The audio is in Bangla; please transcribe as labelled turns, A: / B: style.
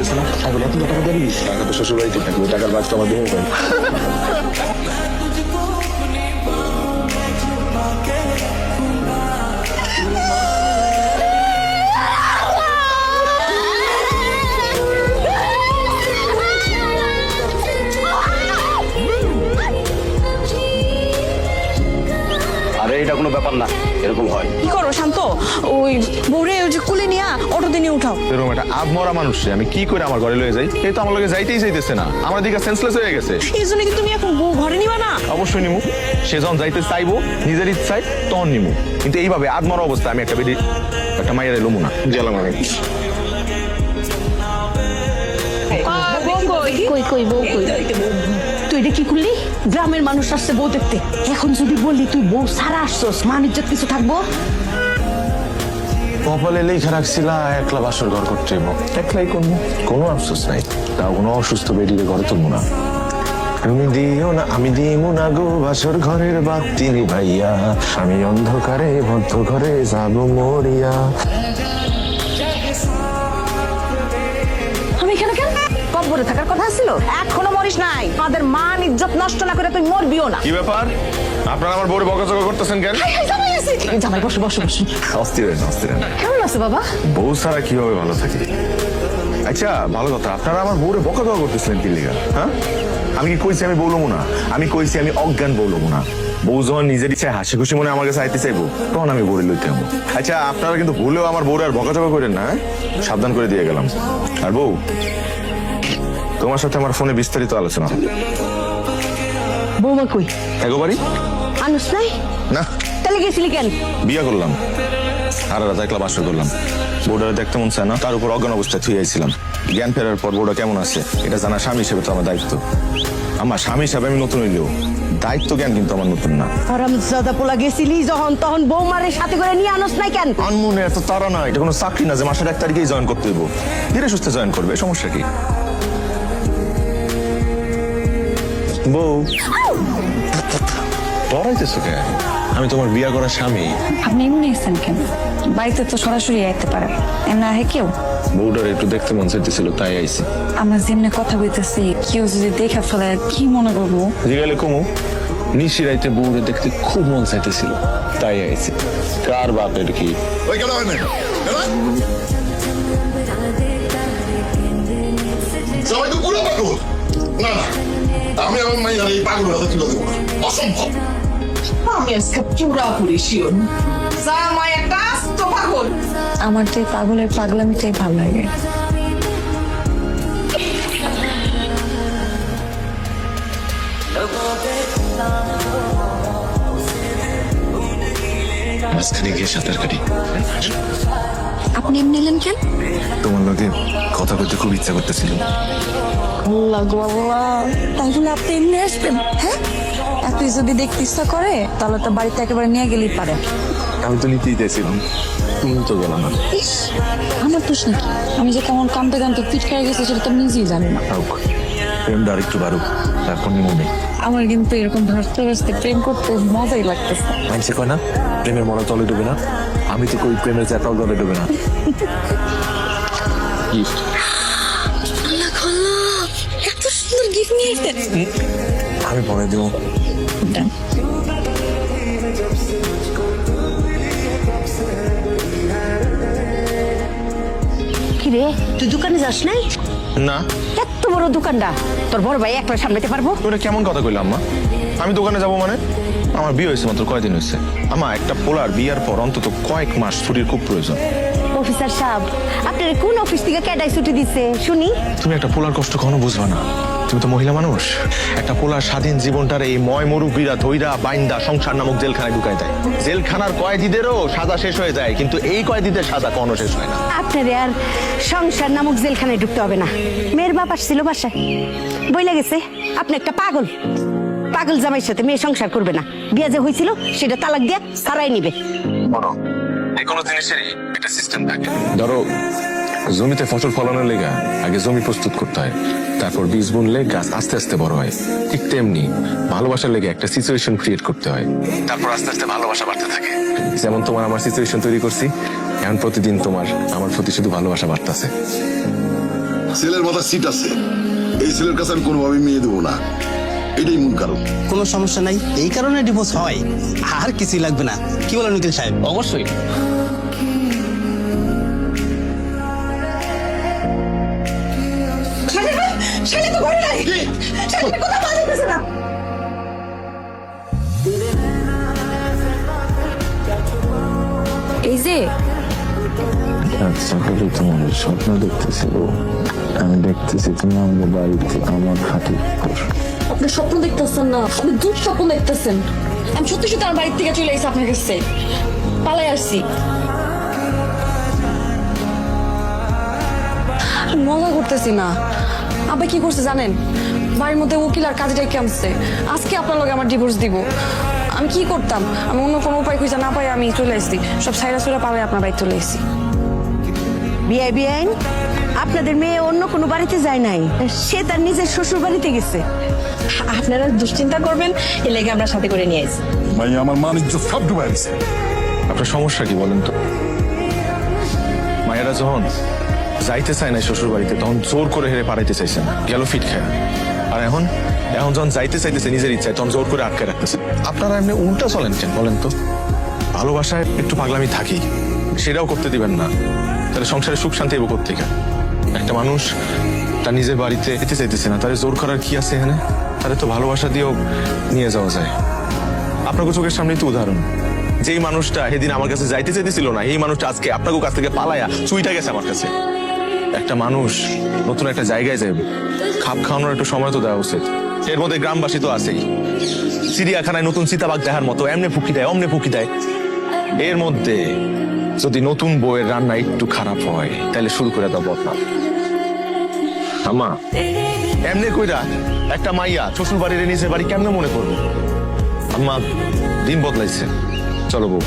A: পারতেছে না? এখন টাকা দিয়ে টাকা তো শ্বশুরবাড়িতে থাকবে টাকার বাচ্চা আমার দেবো
B: ব্যাপার না এরকম হয়।
C: কি করো শান্ত? ওই বউরে ওই যে কুলে নিয়া অটোতে নিয়ে উঠাও।
A: এরকম একটা আধমরা মানুষ রে, আমি কি করে আমার ঘরে লয়ে যাই? এই তো আমার লগে যাইতেই চাইতেছে না। আমার দিকে সেন্সলেস হয়ে গেছে।
C: এই জন্য কি তুমি এখন বউ ঘরে নিবা না?
A: অবশ্যই নিমু। সে যখন যাইতে চাইব নিজের ইচ্ছায় তখন নিমু। কিন্তু এইভাবে আধমরা অবস্থা আমি একটা বেদি একটা মাইয়ারে লমু না। গেলাম আমি।
D: কই কই বউ কই? তুই এটা কি করলি? গ্রামের মানুষ আসছে বউ দেখতে। এখন যদি বললি তুই বউ সারা আসছস মান ইজ্জত কিছু থাকব?
A: কপালে লেখা রাখছিলা একলা বাসর ঘর করতে। একলাই করব। কোনো আফসোস নাই। তাও কোনো অসুস্থ বেডিকে ঘরে তুলবো না। তুমি দিও না আমি দিমু না গো বাসর ঘরের বাতি ভাইয়া। আমি অন্ধকারে বদ্ধ ঘরে যাব মরিয়া।
D: কবরে থাকার কথা ছিল এখনও মরিস নাই। আমাদের মান ইজ্জত নষ্ট না করে তুই মরবিও না।
A: কি ব্যাপার? আপনারা আমার বউরে বকাচকা করতেছেন কেন?
D: জামাই আছে। জামাই বসো বসো বসো।
A: অস্থির হন অস্থির হন।
D: কেমন আছে বাবা?
A: বউ ছাড়া কীভাবে ভালো থাকি? আচ্ছা ভালো কথা। আপনারা আমার বউরে বকা দেওয়া করতেছিলেন কি লিগা? হ্যাঁ? আমি কি কইছি আমি বলব না? আমি কইছি আমি অজ্ঞান বলব না। বউ যখন নিজের ইচ্ছায় হাসি খুশি মনে আমার কাছে আইতে চাইব তখন আমি বলে লইতে হব। আচ্ছা আপনারা কিন্তু ভুলেও আমার বউরে আর বকাচকা করেন না হ্যাঁ? সাবধান করে দিয়ে গেলাম। আর বউ তোমার সাথে আমার ফোনে বিস্তারিত আলোচনা।
D: বৌমা কই?
A: এগোবারই
D: আনুস নাই?
A: না।
D: তাহলে গেছিলি কেন?
A: বিয়া করলাম। আর রাত একলা বাসর করলাম। বোর্ডারে দেখতে মন চায় না তার উপর অজ্ঞান অবস্থায় থুয়ে আইছিলাম। জ্ঞান ফেরার পর বোর্ডা কেমন আছে এটা জানা স্বামী হিসেবে তো আমার দায়িত্ব। আমার স্বামী হিসাবে আমি নতুন হইলেও দায়িত্ব জ্ঞান কিন্তু আমার নতুন না।
D: হারামজাদা পোলা গেছিলি যখন তখন বৌমারে সাথে করে নিয়ে আনুস নাই কেন?
A: আনমনে এত তারা না এটা কোনো চাকরি না যে মাসের এক তারিখেই জয়েন করতে হইব। ধীরে সুস্থে জয়েন করবে সমস্যা কি? বউ। ডরাইতেছো কেন? আমি তোমার বিয়া করা স্বামী।
C: আপনি এমনি এসেছেন কেন? বাড়িতে তো সরাসরি আইতে পারেন। এমনি আহে কেউ?
A: বউটার একটু দেখতে মন চাইতেছিল তাই আইছি।
C: আমরা যেমনি কথা বলতেছি কেউ যদি দেখা ফেলে কি মনে করব?
A: জিগালে কমু নিশি রাইতে বউরে দেখতে খুব মন চাইতেছিল তাই আইছি। কার বাপের কি?
E: ওই গেল হয় না সবাই তো পুরো পাগল। না না। আমি আমার মাইয়ার এই পাগল হাতে তুলে দেবো অসম্ভব।
F: আমি আজকে পুরাপুরি শিওর। জামাই একটা আস্ত পাগল।
C: আমার তো এই পাগলের পাগলামিটাই ভালো লাগে।
A: মাঝখানে গিয়ে সাঁতার কাটি।
C: আপনি এমনি এলেন কেন?
A: তোমার লগে কথা বলতে খুব ইচ্ছা করতেছিল।
C: আল্লাহ গো আল্লাহ তাহলে আপনি এমনি আসবেন হ্যাঁ? যদি দেখতে ইচ্ছা করে তাহলে তো বাড়িতে একেবারে নিয়ে গেলেই পারে।
A: আমি তো নিতেই চাইছিলাম। তুমি তো গেল না।
C: ইস আমার নাকি? আমি যে কেমন কামতে কামতে পিট খেয়ে গেছি সেটা তো নিজেই জানি না।
A: হোক প্রেমটা আরেকটু বাড়ুক তারপর নিমু
C: আমার কিন্তু এরকম ভাসতে ভাসতে প্রেম করতে মজাই লাগতেছে।
A: মানছে কয় না প্রেমের মনে তলে ডুবে না। আমি তো কই প্রেমের চেতাল তলে ডুবে না। গিফট
C: গিফট নিয়ে আসতেন
A: আমি পরে দেবো।
D: কি রে তুই দোকানে যাস নাই?
A: না।
D: এত বড় দোকানটা। তোর বড় ভাই একলা সামলাতে পারব?
A: ওটা কেমন কথা কইলাম আম্মা? আমি দোকানে যাব মানে? আমার বিয়ে হয়েছে মাত্র কয়দিন হয়েছে। আমার একটা পোলার বিয়ার পর অন্তত কয়েক মাস ছুটির খুব প্রয়োজন।
D: অফিসার সাহেব আপনার কোন অফিস থেকে ক্যাডাই ছুটি দিচ্ছে শুনি।
A: তুমি একটা পোলার কষ্ট কখনো বুঝবা না। তুমি তো মহিলা মানুষ। একটা পোলার স্বাধীন জীবনটার এই ময় মুরুব্বীরা ধৈরা বাইন্দা সংসার নামক জেলখানায় ঢুকায় দেয়। জেলখানার কয়েদিদেরও সাজা শেষ হয়ে যায় কিন্তু এই কয়েদিদের সাজা কখনো শেষ হয় না।
D: আপনার আর সংসার নামক জেলখানায় ঢুকতে হবে না। মেয়ের বাপ আসছিল বাসায়। বইলে গেছে আপনি একটা পাগল। পাগল জামাইয়ের সাথে মেয়ে সংসার করবে না। বিয়ে যে হয়েছিল সেটা তালাক দিয়ে সারাই নিবে।
A: যে কোনো জিনিসেরই একটা সিস্টেম থাকে। ধরো জমিতে ফসল ফলানোর লেগা আগে জমি প্রস্তুত করতে হয় তারপর বীজ বুনলে গাছ আস্তে আস্তে বড় হয়। ঠিক তেমনি ভালোবাসার লেগে একটা সিচুয়েশন ক্রিয়েট করতে হয়। তারপর আস্তে আস্তে ভালোবাসা বাড়তে থাকে। যেমন তোমার আমার সিচুয়েশন তৈরি করছি এখন প্রতিদিন তোমার আমার প্রতি শুধু ভালোবাসা বাড়তেছে।
E: ছেলের মাথা সিট আছে। এই ছেলের কাছে আমি কোনোভাবে মেয়ে দেবো না। এটাই মূল কারণ।
G: কোনো সমস্যা নাই এই কারণে ডিভোর্স হয়। আর কিছুই লাগবে না। কি বলেন উকিল সাহেব?
H: অবশ্যই।
I: এই যে।
J: সকালে তোমার স্বপ্ন দেখতেছিল আমি দেখতেছি তুমি আমাদের বাড়িতে আমার খাটি
I: আপনি স্বপ্ন দেখতেছেন না আপনি দুধ স্বপ্ন দেখতেছেন। আমি সত্যি সত্যি আমার বাড়ির থেকে চলে এসেছি আপনার কাছে। পালাই আসছি। মজা করতেছি না। আবার কি করছে জানেন? বাড়ির মধ্যে উকিল আর কাজে ডেকে আনছে। আজকে আপনার লগে আমার ডিভোর্স দিব। আমি কি করতাম? আমি অন্য কোনো উপায় খুঁজে না পাই আমি চলে এসেছি সব সাইরা সুরা পালাই আপনার বাড়ি চলে এসেছি
K: বিআই বিআইন আপনাদের মেয়ে অন্য কোনো বাড়িতে যায় নাই। সে তার নিজের শ্বশুর বাড়িতে গেছে।
B: আপনারা দুশ্চিন্তা করবেন এ লেগে আমরা সাথে করে নিয়ে আসি
E: ভাই আমার মানিজ্য সব ডুবাই দিছে।
A: আপনার সমস্যা কি বলেন তো? মায়েরা যখন যাইতে চায় না শ্বশুর বাড়িতে তখন জোর করে হেরে পাড়াইতে চাইছে না। গেল ফিট খায়। আর এখন? এখন যখন যাইতে চাইতেছে নিজের ইচ্ছায় তখন জোর করে আটকে রাখতেছে। আপনারা এমনি উল্টা চলেন কেন বলেন তো? ভালোবাসায় একটু পাগলামি থাকি সেটাও করতে দিবেন না। তাহলে সংসারে সুখ শান্তি এবো থেকে একটা মানুষ তার নিজের বাড়িতে যেতে চাইতেছে না তাহলে জোর করার কি আছে এখানে? তাহলে তো ভালোবাসা দিয়েও নিয়ে যাওয়া যায়। আপনাকে চোখের সামনে তো উদাহরণ। যেই মানুষটা সেদিন আমার কাছে যাইতে চাইতেছিল না এই মানুষটা আজকে আপনাকে কাছ থেকে পালায়া চুইটা গেছে আমার কাছে। একটা মানুষ নতুন একটা জায়গায় যাবে খাপ খাওয়ানোর একটু সময় তো দেওয়া উচিত। এর মধ্যে গ্রামবাসী তো আছেই। চিড়িয়াখানায় নতুন সীতাবাগ দেখার মতো, এমনি ফুকি দেয়, অমনে ফুকি দেয়। এর মধ্যে যদি নতুন বইয়ের রান্না একটু খারাপ হয়, তাহলে শুরু করে দাও বদনাম। আম্মা, এমনি কইরা একটা মাইয়া শ্বশুর বাড়ির নিজের বাড়ি কেমনে মনে করব? আম্মা, দিন বদলাইছে। চলো বউ।